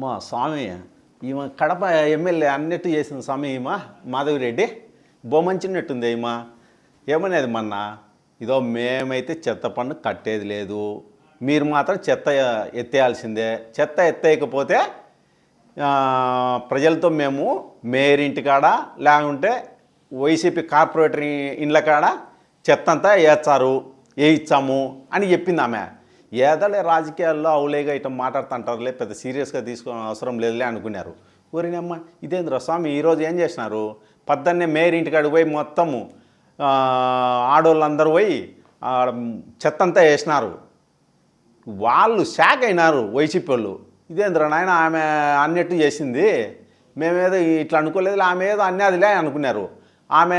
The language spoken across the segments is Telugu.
మా స్వామి ఈమె కడప ఎమ్మెల్యే అన్నట్టు చేసింది స్వామి ఈమె మాధవిరెడ్డి. బొమ్మంచినట్టుంది ఈమె. ఏమనేది మొన్న? ఇదో మేమైతే చెత్త పన్ను కట్టేది లేదు. మీరు మాత్రం చెత్త ఎత్తేయాల్సిందే. చెత్త ఎత్తేయకపోతే ప్రజలతో మేము మేయర్ ఇంటికాడ లేకుంటే వైసీపీ కార్పొరేటర్ ఇండ్ల కాడ చెత్త అంతా వేస్తారు వేయిచ్చాము అని చెప్పింది ఆమె. ఏదలే రాజకీయాల్లో అవులేగా ఇట్లా మాట్లాడుతుంటారులే పెద్ద సీరియస్గా తీసుకోవడం అవసరం లేదులే అనుకున్నారు. ఊరినమ్మ ఇదేంద్ర స్వామి ఈరోజు ఏం చేసినారు? పద్దన్నే మేయర్ ఇంటికాడికి పోయి మొత్తము ఆడోళ్ళందరూ పోయి ఆడ వేసినారు. వాళ్ళు షాక్ అయినారు వైసీపీ వాళ్ళు. ఇదేంద్ర నాయన ఆమె అన్నట్టు చేసింది. మేమేదో ఇట్లా అనుకోలేదు ఆమె ఏదో అన్నదిలే అనుకున్నారు. ఆమె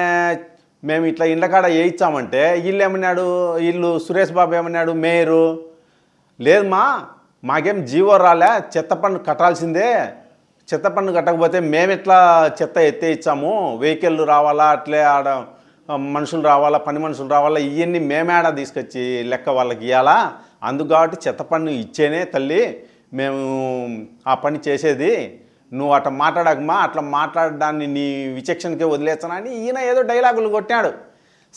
మేము ఇట్లా ఇండ్లకాడ వేయించామంటే వీళ్ళు ఏమన్నాడు వీళ్ళు సురేష్ బాబు ఏమన్నాడు మేయరు లేదమ్మా మాకేం జీవో రాలే చెత్త పన్ను కట్టాల్సిందే. చెత్త పన్ను కట్టకపోతే మేము ఎట్లా చెత్త ఎత్తే ఇచ్చాము? వెహికల్ రావాలా అట్లే ఆడ మనుషులు రావాలా పని మనుషులు రావాలా ఇవన్నీ మేమేడా తీసుకొచ్చి లెక్క వాళ్ళకి ఇవ్వాలా అందుకు కాబట్టి చెత్త పన్ను ఇచ్చేనే తల్లి మేము ఆ పని చేసేది. నువ్వు అట్లా మాట్లాడకమా అట్లా మాట్లాడడాన్ని నీ విచక్షణకే వదిలేస్తానని ఈయన ఏదో డైలాగులు కొట్టాడు.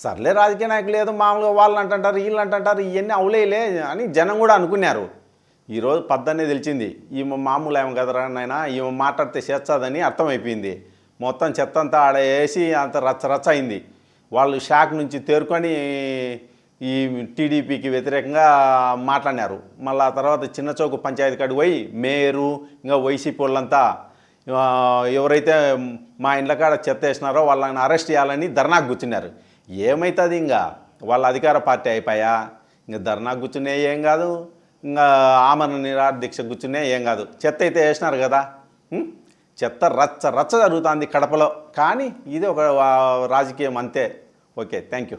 సర్లే రాజకీయ నాయకులు ఏదో మామూలుగా వాళ్ళు అంటుంటారు వీళ్ళు అంటుంటారు ఇవన్నీ అవులేలే అని జనం కూడా అనుకున్నారు. ఈరోజు పద్దనే తెలిసింది ఈమె మామూలు ఏమో కదరా నాయన ఈమె మాట్లాడితే చేస్తుందని అర్థమైపోయింది. మొత్తం చెత్త అంతా ఆడ వేసి అంత రచ్చ రచ్చ అయింది. వాళ్ళు షాక్ నుంచి తేరుకొని ఈ టీడీపీకి వ్యతిరేకంగా మాట్లాడినారు. మళ్ళీ ఆ తర్వాత చిన్న చౌకు పంచాయతీ కాడికి పోయి మేయరు ఇంకా వైసీపీ వాళ్ళంతా ఎవరైతే మా ఇండ్ల కాడ చెత్త వేసినారో వాళ్ళని అరెస్ట్ చేయాలని ధర్నాకు కూర్చున్నారు. ఏమవుతుంది ఇంకా వాళ్ళ అధికార పార్టీ అయిపోయా? ఇంకా ధర్నా కూర్చునే ఏం కాదు. ఇంకా ఆమరణ నిరాదీక్ష కూర్చునే ఏం కాదు. చెత్త అయితే వేసినారు కదా? చెత్త రచ్చ రచ్చ జరుగుతుంది కడపలో. కానీ ఇది ఒక రాజకీయం అంతే. Okay thank you.